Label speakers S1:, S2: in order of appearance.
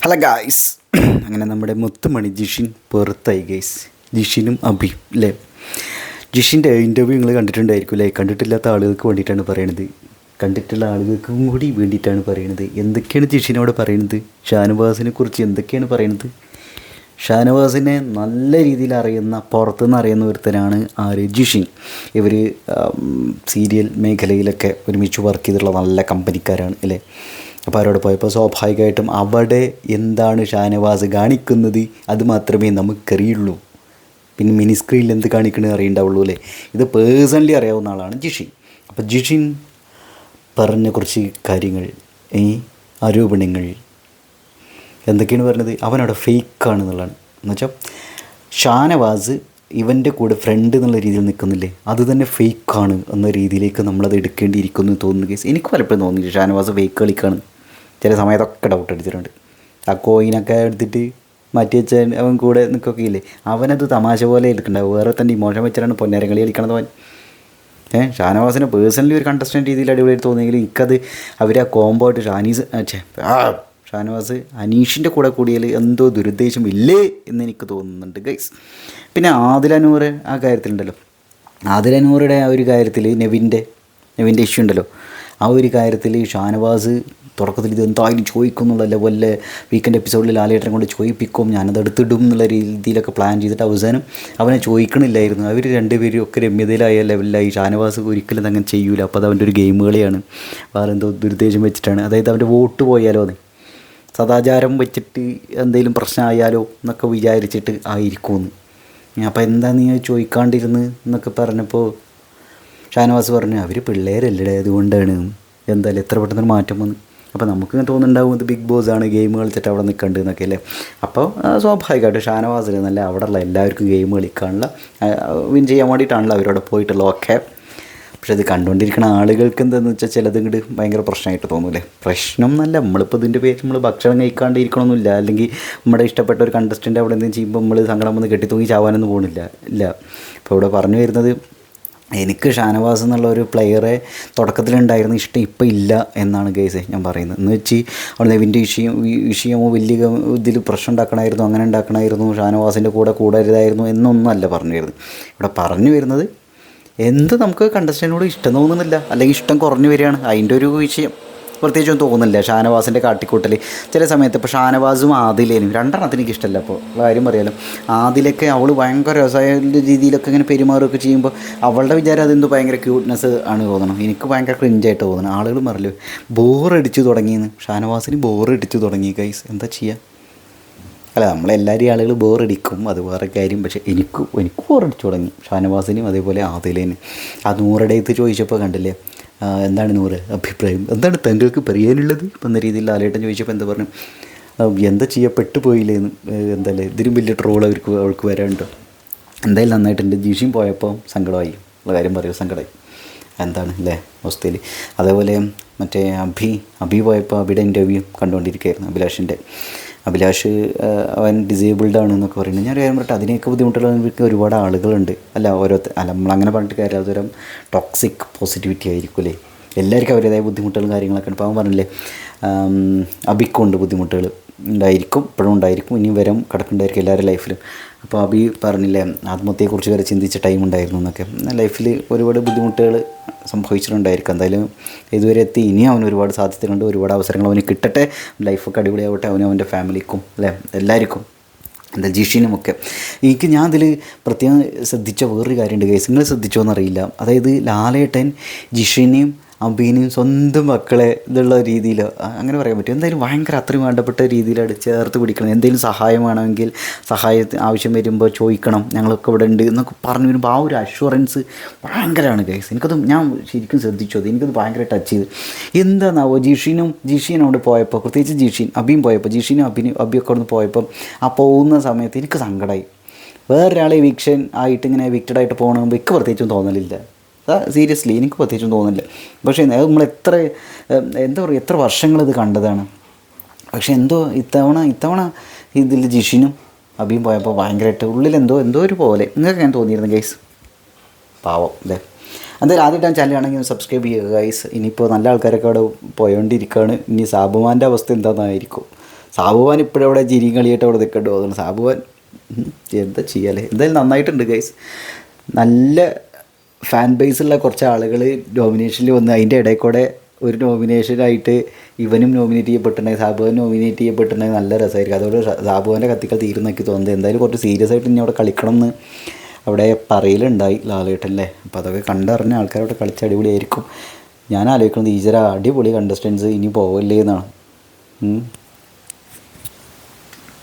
S1: Hello guys അങ്ങനെ നമ്മുടെ മുത്തുമണി ജിഷിൻ പുറത്തായി ഗൈസ് ജിഷിനും അബി അല്ലേ ജിഷിന്റെ ഇന്റർവ്യൂ നിങ്ങൾ കണ്ടിട്ടുണ്ടായിരിക്കും അല്ലേ കണ്ടിട്ടില്ലാത്ത ആളുകൾക്ക് വേണ്ടിയിട്ടാണ് പറയണത്. കണ്ടിട്ടുള്ള ആളുകൾക്കും കൂടി വേണ്ടിയിട്ടാണ് പറയണത്. എന്തൊക്കെയാണ് ജിഷിനോട് പറയുന്നത് ഷാനവാസിനെ കുറിച്ച് എന്തൊക്കെയാണ് പറയുന്നത് ഷാനവാസിനെ നല്ല രീതിയിൽ അറിയുന്ന പുറത്തുനിന്ന് അറിയുന്ന ഒരുത്തനാണ് ആര്? ജിഷിൻ. ഇവർ സീരിയൽ മേഖലയിലൊക്കെ ഒരുമിച്ച് വർക്ക് ചെയ്തിട്ടുള്ള നല്ല കമ്പനിക്കാരാണ് അല്ലേ അപ്പോൾ അവരോട് പോയപ്പോൾ സ്വാഭാവികമായിട്ടും അവിടെ എന്താണ് ഷാനവാസ് കാണിക്കുന്നത്? അത് മാത്രമേ നമുക്കറിയുള്ളൂ. പിന്നെ മിനി സ്ക്രീനിൽ എന്ത് കാണിക്കണമെന്ന് അറിയണ്ടാവുള്ളൂ അല്ലേ? ഇത് പേഴ്സണലി അറിയാവുന്ന ആളാണ് ജിഷിൻ. അപ്പോൾ ജിഷിൻ പറഞ്ഞ കുറച്ച് കാര്യങ്ങൾ ഈ ആരോപണങ്ങൾ എന്തൊക്കെയാണ് പറഞ്ഞത്? അവനവിടെ ഫേക്കാണ് എന്നുള്ളതാണ്. എന്നുവെച്ചാൽ ഷാനവാസ് ഇവന്റെ കൂടെ ഫ്രണ്ട് എന്നുള്ള രീതിയിൽ നിൽക്കുന്നില്ലേ? അത് തന്നെ ഫേക്കാണ് എന്ന രീതിയിലേക്ക് നമ്മളത് എടുക്കേണ്ടിയിരിക്കുന്നു എന്ന് തോന്നുന്നു കേസ് എനിക്ക് പലപ്പോഴും തോന്നിയില്ല ഷാനവാസ് ഫേക്ക് കളിക്കാണ് ചില സമയത്തൊക്കെ ഡൗട്ട് അടിച്ചിട്ടുണ്ട്. ആ കോയിനൊക്കെ എടുത്തിട്ട് മാറ്റി വെച്ച അവൻ കൂടെ നിൽക്കൊക്കെ ഇല്ലേ അവനത് തമാശ പോലെ എടുക്കണ്ടാവും വേറെ തന്നെ ഇമോഷൻ വെച്ചിട്ടാണ് പൊന്നരങ്ങളി കളിക്കണത് അവൻ. ഏ ഷാനവാസിനെ പേഴ്സണലി ഒരു കണ്ടസ്റ്റന്റ് രീതിയിൽ അടിപൊളിയായിട്ട് തോന്നിയെങ്കിൽ എനിക്കത് അവർ ആ കോംബോ ആയിട്ട് ഷാനീസ് ആ ഷാനവാസ് അനീഷിന്റെ കൂടെ കൂടിയാൽ എന്തോ ദുരുദ്ദേശം ഇല്ലേ എന്ന് എനിക്ക് തോന്നുന്നുണ്ട് ഗൈസ് പിന്നെ ആദിലനൂർ ആ കാര്യത്തിലുണ്ടല്ലോ. ആദിലനൂറുടെ ആ ഒരു കാര്യത്തിൽ നെവിന്റെ നെവിന്റെ ഇഷ്യൂ ഉണ്ടല്ലോ. ആ ഒരു കാര്യത്തിൽ ഷാനവാസ് തുടക്കത്തിൽ ഇത് എന്തായാലും ചോദിക്കും എന്നുള്ള ലെവലിൽ വീക്കെൻഡ് എപ്പിസോഡിൽ ലാലേട്ടനെ കൊണ്ട് ചോദിപ്പിക്കും. ഞാനത് എടുത്തിടും എന്നുള്ള രീതിയിലൊക്കെ പ്ലാൻ ചെയ്തിട്ട് അവസാനം അവനെ ചോദിക്കണില്ലായിരുന്നു. അവർ രണ്ടുപേരും ഒക്കെ രമ്യതയിലായ ലെവലിലായി ഷാനവാസ് ഒരിക്കലും അങ്ങനെ ചെയ്യൂല. അപ്പോൾ അത് അവന്റെ ഒരു ഗെയിം കളിയാണ്. വേറെ എന്തോ ദുരുദ്ദേശം വെച്ചിട്ടാണ്. അതായത് അവന്റെ വോട്ട് പോയാലോ അതെ? സദാചാരം വെച്ചിട്ട് എന്തെങ്കിലും പ്രശ്നമായാലോ എന്നൊക്കെ വിചാരിച്ചിട്ട് ആയിരിക്കുമെന്ന് അപ്പോൾ എന്താ നീ ചോദിക്കാണ്ടിരുന്ന് എന്നൊക്കെ പറഞ്ഞപ്പോൾ ഷാനവാസ് പറഞ്ഞു അവർ പിള്ളേരല്ലേ? അതുകൊണ്ടാണ് എന്തായാലും എത്ര പെട്ടെന്നൊരു മാറ്റം വന്നു അപ്പോൾ നമുക്ക് തോന്നുന്നുണ്ടാവും ഇത് ബിഗ് ബോസ് ആണ് ഗെയിം കളിച്ചിട്ട് അവിടെ നിൽക്കണ്ട് എന്നൊക്കെ അല്ലേ? അപ്പോൾ സ്വാഭാവികമായിട്ട് ഷാനവാസിന് നല്ല അവിടെയുള്ള എല്ലാവർക്കും ഗെയിം കളിക്കാനുള്ള വിൻ ചെയ്യാൻ വേണ്ടിയിട്ടാണല്ലോ അവരവിടെ പോയിട്ടുള്ളത് ഓക്കെ പക്ഷെ ഇത് കണ്ടുകൊണ്ടിരിക്കുന്ന ആളുകൾക്ക് എന്താണെന്ന് വെച്ചാൽ ചിലത് ഇങ്ങോട്ട് ഭയങ്കര പ്രശ്നമായിട്ട് തോന്നൂലേ പ്രശ്നം എന്നല്ല നമ്മളിപ്പോൾ ഇതിന്റെ പേര് നമ്മൾ ഭക്ഷണം കഴിക്കാണ്ടിരിക്കണമെന്നില്ല അല്ലെങ്കിൽ നമ്മുടെ ഇഷ്ടപ്പെട്ട ഒരു കണ്ടസ്റ്റന്റ് അവിടെ എന്തെങ്കിലും ചെയ്യുമ്പോൾ നമ്മൾ സങ്കടം വന്ന് കെട്ടിത്തൂങ്ങി ചാവാനൊന്നും പോകുന്നില്ല ഇല്ല. അപ്പോൾ ഇവിടെ പറഞ്ഞു വരുന്നത് എനിക്ക് ഷാനവാസ് എന്നുള്ള ഒരു പ്ലെയറെ തുടക്കത്തിലുണ്ടായിരുന്ന ഇഷ്ടം ഇപ്പം ഇല്ല എന്നാണ് ഗൈസ് ഞാൻ പറയുന്നത്. എന്ന് വെച്ച് അവിടെ നെവിന്റെ വിഷയം വിഷയമോ വലിയ ഇതിൽ പ്രശ്നം ഉണ്ടാക്കണമായിരുന്നു അങ്ങനെ ഉണ്ടാക്കണമായിരുന്നു ഷാനവാസിന്റെ കൂടെ കൂടരുതായിരുന്നു എന്നൊന്നും അല്ല പറഞ്ഞു വരുന്നത്. ഇവിടെ പറഞ്ഞു വരുന്നത് എന്ത് നമുക്ക് കണ്ടസ്റ്റന്റിനോട് ഇഷ്ടം തോന്നുന്നില്ല. അല്ലെങ്കിൽ ഇഷ്ടം കുറഞ്ഞു വരികയാണ്. അതിന്റെ ഒരു വിഷയം. പ്രത്യേകിച്ചൊന്നും തോന്നുന്നില്ല. ഷാനവാസിന്റെ കാട്ടിക്കൂട്ടൽ ചില സമയത്ത് ഇപ്പോൾ ഷാനവാസും ആദിലേനും രണ്ടെണ്ണത്തിന് എനിക്ക് ഇഷ്ടമല്ല. അപ്പോൾ കാര്യം പറയാലോ. ആദിലൊക്കെ അവൾ ഭയങ്കര രസമായ രീതിയിലൊക്കെ ഇങ്ങനെ പെരുമാറുകയൊക്കെ ചെയ്യുമ്പോൾ അവളുടെ വിചാരം അതെന്തോ ഭയങ്കര ക്യൂട്ട്നെസ് ആണ് തോന്നണം. എനിക്ക് ഭയങ്കര ക്രിഞ്ചായിട്ട് തോന്നണം ആളുകൾ പറയല്ലോ ബോറടിച്ചു തുടങ്ങിയെന്ന്. ഷാനവാസിന് ബോറടിച്ചു തുടങ്ങി ഗൈസ് എന്താ ചെയ്യുക അല്ല നമ്മളെല്ലാവരും ആളുകൾ ബോറടിക്കും അത് വേറെ കാര്യം. പക്ഷേ എനിക്കും എനിക്ക് ബോറടിച്ചു തുടങ്ങി. ഷാനവാസിനും അതേപോലെ ആദിലേനും ആ നൂറടയത്ത് ചോദിച്ചപ്പോൾ കണ്ടില്ലേ? എന്താണ് നൂറ് അഭിപ്രായം? എന്താണ് താങ്കൾക്ക് പറയാനുള്ളത്? എന്ന രീതിയിൽ ലാലേട്ടൻ ചോദിച്ചപ്പോൾ എന്താ പറഞ്ഞു? എന്താ ചെയ്യുക പെട്ടുപോയില്ലേ എന്ന് എന്തായാലും ഇതിലും വലിയ ട്രോൾ അവർക്ക് അവൾക്ക് വരാനുണ്ടോ? എന്തായാലും എന്റെ ജിഷിയും പോയപ്പോൾ സങ്കടമായി. ഉള്ള കാര്യം പറയുമോ സങ്കടമായി. എന്താണ് അല്ലേ അവസ്ഥയിൽ? അതേപോലെ മറ്റേ അഭി അഭി പോയപ്പോൾ അഭിയുടെ ഇന്റർവ്യൂ കണ്ടുകൊണ്ടിരിക്കുകയായിരുന്നു അഭിലാഷിന്റെ. അഭിലാഷ് അവൻ ഡിസേബിൾഡ് ആണ് എന്നൊക്കെ പറയുന്നത്. ഞാൻ കാര്യം പറഞ്ഞിട്ട് അതിനെയൊക്കെ ബുദ്ധിമുട്ടുള്ളവർക്ക് ഒരുപാട് ആളുകളുണ്ട്. അല്ല ഓരോ അല്ല നമ്മളങ്ങനെ പറഞ്ഞിട്ട് കാര്യം അതൊരു ടോക്സിക് പോസിറ്റിവിറ്റി ആയിരിക്കും അല്ലേ? എല്ലാവർക്കും അവരുടേതായ ബുദ്ധിമുട്ടുകളും കാര്യങ്ങളൊക്കെ ഉണ്ട് അപ്പോൾ അവൻ പറഞ്ഞില്ലേ അബിക്കുണ്ട് ബുദ്ധിമുട്ടുകൾ. ഉണ്ടായിരിക്കും ഇപ്പോഴും ഉണ്ടായിരിക്കും ഇനിയും വരും കിടക്കുന്നുണ്ടായിരിക്കും എല്ലാവരുടെ ലൈഫിലും അപ്പോൾ അബി പറഞ്ഞില്ലേ ആത്മഹത്യയെക്കുറിച്ച് വരെ ചിന്തിച്ച ടൈം ഉണ്ടായിരുന്നു എന്നൊക്കെ. ലൈഫിൽ ഒരുപാട് ബുദ്ധിമുട്ടുകൾ സംഭവിച്ചിട്ടുണ്ടായിരിക്കും. എന്തായാലും ഇതുവരെ എത്തി ഇനിയും അവന് ഒരുപാട് സാധ്യതകളുണ്ട് ഒരുപാട് അവസരങ്ങൾ അവന് കിട്ടട്ടെ. ലൈഫൊക്കെ അടിപൊളിയാവട്ടെ അവനും അവന്റെ ഫാമിലിക്കും അല്ലേ? എല്ലാവർക്കും എന്താ ജിഷിനുമൊക്കെ. എനിക്ക് ഞാൻ അതിൽ പ്രത്യേകം ശ്രദ്ധിച്ച വേറൊരു കാര്യമുണ്ട് കേസ് നിങ്ങൾ ശ്രദ്ധിച്ചോ എന്നറിയില്ല അതായത് ലാലേട്ടൻ ജിഷിനെയും അബീനെയും സ്വന്തം മക്കളെ ഇതുള്ള രീതിയിൽ അങ്ങനെ പറയാൻ പറ്റും. എന്തായാലും ഭയങ്കര അത്രയും വേണ്ടപ്പെട്ട രീതിയിലാണ് ചേർത്ത് പിടിക്കണം. എന്തെങ്കിലും സഹായം വേണമെങ്കിൽ സഹായത്തിന് ആവശ്യം വരുമ്പോൾ ചോദിക്കണം. ഞങ്ങളൊക്കെ ഇവിടെ ഉണ്ട് എന്നൊക്കെ പറഞ്ഞു വരുമ്പോൾ ആ ഒരു അഷുറൻസ് ഭയങ്കരമാണ് ഗൈസ് എനിക്കത് ഞാൻ ശരിക്കും ശ്രദ്ധിച്ചു. അത് എനിക്കത് ഭയങ്കര ടച്ച് ചെയ്ത്. എന്താണെന്നാവോ ജിഷീനും ജിഷീനും അവിടെ പോയപ്പോൾ പ്രത്യേകിച്ച് ജിഷീൻ അബിയും പോയപ്പോൾ ജിഷീനും അബിനും അബിയൊക്കെ അവിടെ നിന്ന് പോയപ്പോൾ ആ പോകുന്ന സമയത്ത് എനിക്ക് സങ്കടമായി വേറൊരാളെ വിക്ഷൻ ആയിട്ട് ഇങ്ങനെ വിക്റ്റഡായിട്ട് പോകണമെങ്കിൽ എനിക്ക് പ്രത്യേകിച്ചും തോന്നലില്ല. സീരിയസ്ലി എനിക്ക് പ്രത്യേകിച്ചും തോന്നുന്നില്ല. പക്ഷേ നമ്മൾ എത്ര എന്താ പറയുക എത്ര വർഷങ്ങൾ ഇത് കണ്ടതാണ്. പക്ഷേ എന്തോ ഇത്തവണ ഇത്തവണ ഇതിൽ ജിഷിനും അബിയും പോയപ്പോൾ ഭയങ്കരമായിട്ട് ഉള്ളിൽ എന്തോ എന്തോ ഒരു പോലെ. നിങ്ങൾക്ക് ഞാൻ തോന്നിയിരുന്നു ഗൈസ് പാവം അല്ലേ? എന്തായാലും ആദ്യമായിട്ട് ചാനലാണെങ്കിൽ സബ്സ്ക്രൈബ് ചെയ്യുക ഗൈസ് ഇനിയിപ്പോൾ നല്ല ആൾക്കാരൊക്കെ അവിടെ പോയോണ്ടിരിക്കുകയാണ് ഇനി സാബുമാന്റെ അവസ്ഥ എന്താണെന്നായിരിക്കും സാബുവാൻ അവിടെ ചിരിയും കളിയായിട്ട് അവിടെ നിൽക്കേണ്ടി? പോകുന്നു സാബുവാൻ എന്താ ചെയ്യാല്ലേ എന്തായാലും നന്നായിട്ടുണ്ട് ഗൈസ് നല്ല ഫാൻ ബേസുള്ള കുറച്ച് ആളുകൾ നോമിനേഷനിൽ വന്ന് അതിന്റെ ഇടയിൽ കൂടെ ഒരു നോമിനേഷനായിട്ട് ഇവനും നോമിനേറ്റ് ചെയ്യപ്പെട്ടിട്ടുണ്ടെങ്കിൽ സാബുവൻ നോമിനേറ്റ് ചെയ്യപ്പെട്ടിട്ടുണ്ടെങ്കിൽ നല്ല രസമായിരിക്കും അതോടെ സാബുവിന്റെ കത്തിക്കൽ തീരുന്നൊക്കെ തോന്നുന്നത് എന്തായാലും കുറച്ച് സീരിയസ് ആയിട്ട് ഇനി അവിടെ കളിക്കണം എന്ന് അവിടെ പറയലുണ്ടായി ലാലേട്ടല്ലേ അപ്പോൾ അതൊക്കെ കണ്ടറിഞ്ഞ ആൾക്കാർ അവിടെ കളിച്ച് അടിപൊളിയായിരിക്കും. ഞാൻ ആലോചിക്കുന്നത് ഈശ്വര അടിപൊളി കണ്ടസ്റ്റൻസ് ഇനി പോവല്ലേ എന്നാണ്.